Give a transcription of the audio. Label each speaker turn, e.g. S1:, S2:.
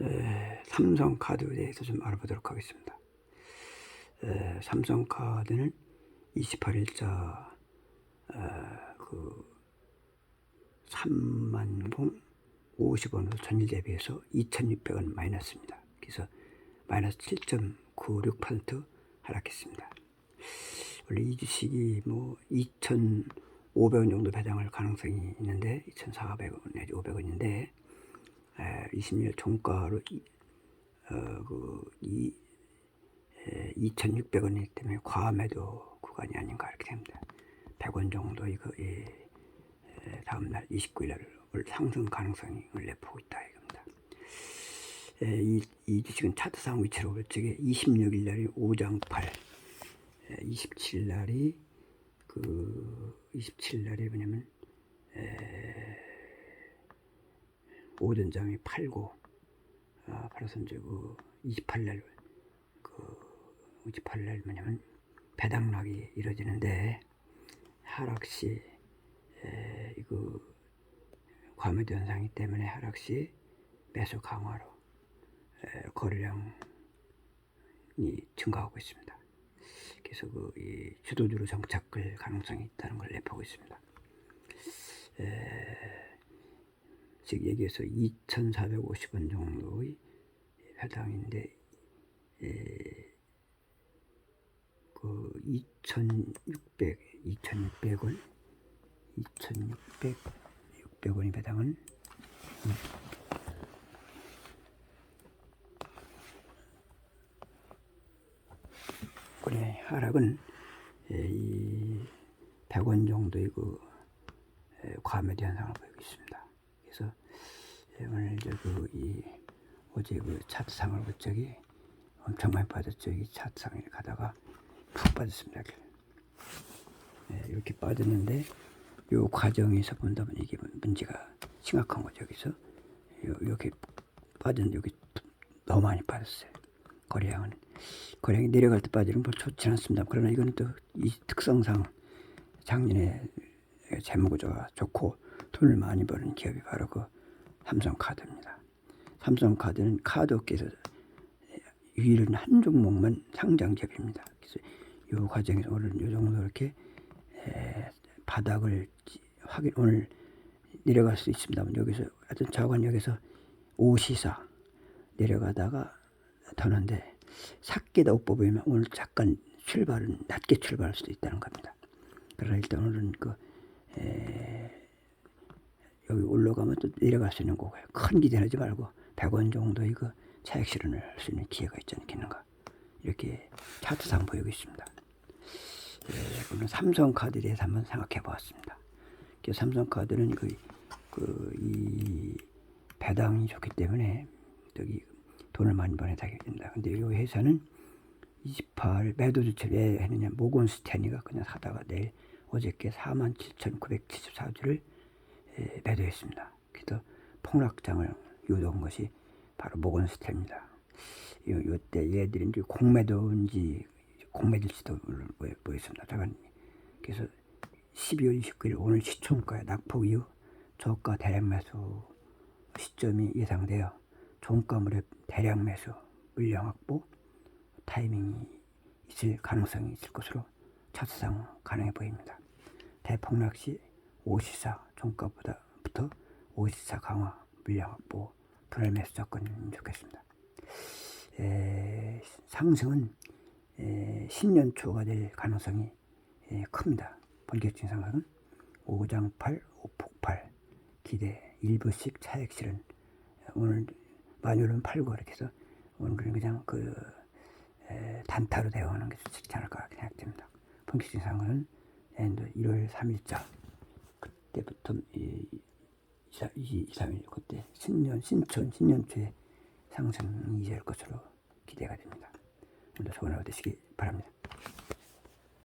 S1: 에, 삼성카드에 대해서 좀 알아보도록 하겠습니다. 에, 삼성카드는 28일자 그 3만 공 50원으로 전일 대비해서 2,600원 마이너스입니다. 그래서 마이너스 7.96% 하락했습니다. 원래 이 주식이 뭐 2,500원 정도 배당할 가능성이 있는데 2,400원 내지 500원인데 20일 종가로 이, 어, 그, 이, 2,600원이기 때문에 과매도 구간이 아닌가 이렇게 됩니다. 100원 정도 이거 예, 에, 다음날 29일 날 상승 가능성이 내포고 있다 이겁니다. 에, 이, 이 주식은 차트상 위치로 볼 적에 26일 날이 5장 8, 에, 27일 날이 그 27일 날이 뭐냐면 오전장이 팔고 아, 팔아서 이제 그 28일 그 28일 뭐냐면 배당락이 이루어지는데 하락시 에, 이거 과매도 현상이 때문에 하락시 매수 강화로 에, 거래량이 증가하고 있습니다. 그래서 그 이 주도주로 정착할 가능성이 있다는 걸 내포고 있습니다. 즉 여기에서 2,450원 정도의 해당인데 에, 그 2,600, 2,600원, 2,600, 600원이 배당은 그래 하락은 에, 이 100원 정도의 그 에, 과매도 현상을 보이고 있습니다. 오늘 이제 그이 어제 그 차트상을 본 적이 엄청 많이 빠졌죠. 이 차트상에 가다가 푹 빠졌습니다. 예, 이렇게 빠졌는데 요 과정에서 본다면 이게 문제가 심각한 거죠. 여기서 요, 이렇게 빠졌는데 여기 너무 많이 빠졌어요. 거래량은 거래량이 내려갈 때 빠지는 별 좋지 않습니다. 그러나 이거는 또 이 특성상 작년에 재무구조가 좋고 돈을 많이 버는 기업이 바로 그 삼성카드입니다. 삼성카드는 카드 업계에서 유일한 한 종목만 상장 기업입니다. 그래서 이 과정에서 오늘 이 정도 이렇게 에, 바닥을 확인 오늘 내려갈 수 있습니다만 여기서 하여튼 자관역에서 5시사 내려가다가 더는데 삭기다 옷 보면 오늘 잠깐 출발은 낮게 출발할 수도 있다는 겁니다. 그러나 일단 오늘은 그 에, 올라가면 또 내려갈 수 있는 거고요. 큰 기대하지 말고 100원 정도 이거 차익 실현을 할 수 있는 기회가 있지 않겠는가. 이렇게 차트상 보이고 있습니다. 예, 오늘 삼성카드에 대해서 한번 생각해 보았습니다. 그 삼성카드는 그, 그, 이 배당이 좋기 때문에 저기 돈을 많이 벌어야 된다. 근데 이 회사는 28 매도 주체를 왜 했느냐. 모건 스탠리가 그냥 사다가 내일 어저께 47,974주를 예, 매도했습니다. 그래서 폭락장을 유도한 것이 바로 모건스테입니다. 요, 요때 얘들이 이제 공매도인지 공매질지도 보였습니다. 잠깐 그래서 12월 29일 오늘 시총가의 낙폭 이후 저가 대량 매수 시점이 예상되어 종가 무렵 대량 매수 물량 확보 타이밍이 있을 가능성이 있을 것으로 차트상 가능해 보입니다. 대폭락 시 5시사 종가보다부터 5시사 강화 물량 확보 분할 매수 접근이면 좋겠습니다. 에, 상승은 에, 10년 초가 될 가능성이 에, 큽니다. 본격적인 상승은 5장팔, 5폭발, 기대, 일부씩 차액 실은 오늘 오르면 팔고 이렇게 해서 오늘은 그냥 그 에, 단타로 대응하는 게 좋지 않을까 생각됩니다. 본격적인 상승은 1월 3일자 그 때부터 이, 2, 3일 그때 신년 신촌 신년초에 상승 이 될 것으로 기대가 됩니다. 오늘도 좋은 하루 되시기 바랍니다.